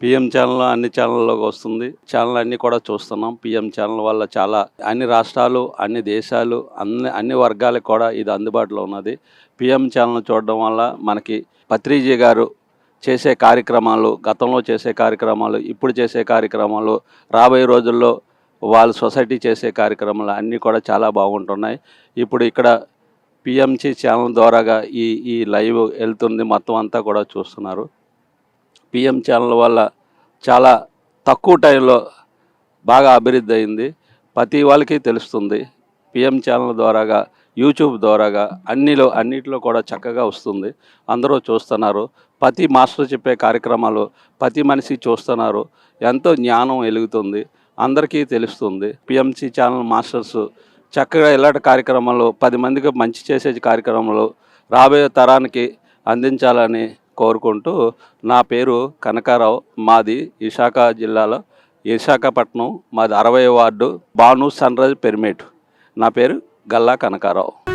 PM channel అన్ని ఛానల్లోకి వస్తుంది. ఛానల్ అన్ని కూడా చూస్తున్నాం. పిఎం ఛానల్ వల్ల చాలా అన్ని రాష్ట్రాలు అన్ని దేశాలు అన్ని అన్ని వర్గాలకు కూడా ఇది అందుబాటులో ఉన్నది. పిఎం ఛానల్ చూడడం వల్ల మనకి పత్రిజీ గారు చేసే కార్యక్రమాలు గతంలో చేసే కార్యక్రమాలు ఇప్పుడు చేసే కార్యక్రమాలు రాబోయే రోజుల్లో వాళ్ళ సొసైటీ చేసే కార్యక్రమాలు అన్నీ కూడా చాలా బాగుంటున్నాయి. ఇప్పుడు ఇక్కడ పిఎంసి ఛానల్ ద్వారాగా ఈ ఈ లైవ్ వెళ్తుంది. మొత్తం అంతా కూడా చూస్తున్నారు. పిఎం ఛానల్ వల్ల చాలా తక్కువ టైంలో బాగా అభివృద్ధి అయింది. ప్రతి వాళ్ళకి తెలుస్తుంది. పిఎం ఛానల్ ద్వారాగా యూట్యూబ్ ద్వారాగా అన్నిలో అన్నిటిలో కూడా చక్కగా వస్తుంది. అందరూ చూస్తున్నారు. ప్రతి మాస్టర్ చెప్పే కార్యక్రమాలు ప్రతి మనిషి చూస్తున్నారు. ఎంతో జ్ఞానం వెలుగుతుంది. అందరికీ తెలుస్తుంది. పిఎంసి ఛానల్ మాస్టర్స్ చక్కగా ఇలాంటి కార్యక్రమాలు పది మందికి మంచి చేసే కార్యక్రమాలు రాబోయే తరానికి అందించాలని కోరుకుంటూ నా పేరు కనకారావు. మాది విశాఖ జిల్లాలో విశాఖపట్నం. మాది అరవై వార్డు బాను సన్రైజ్ పెరిమేట్. నా పేరు గల్లా కనకారావు.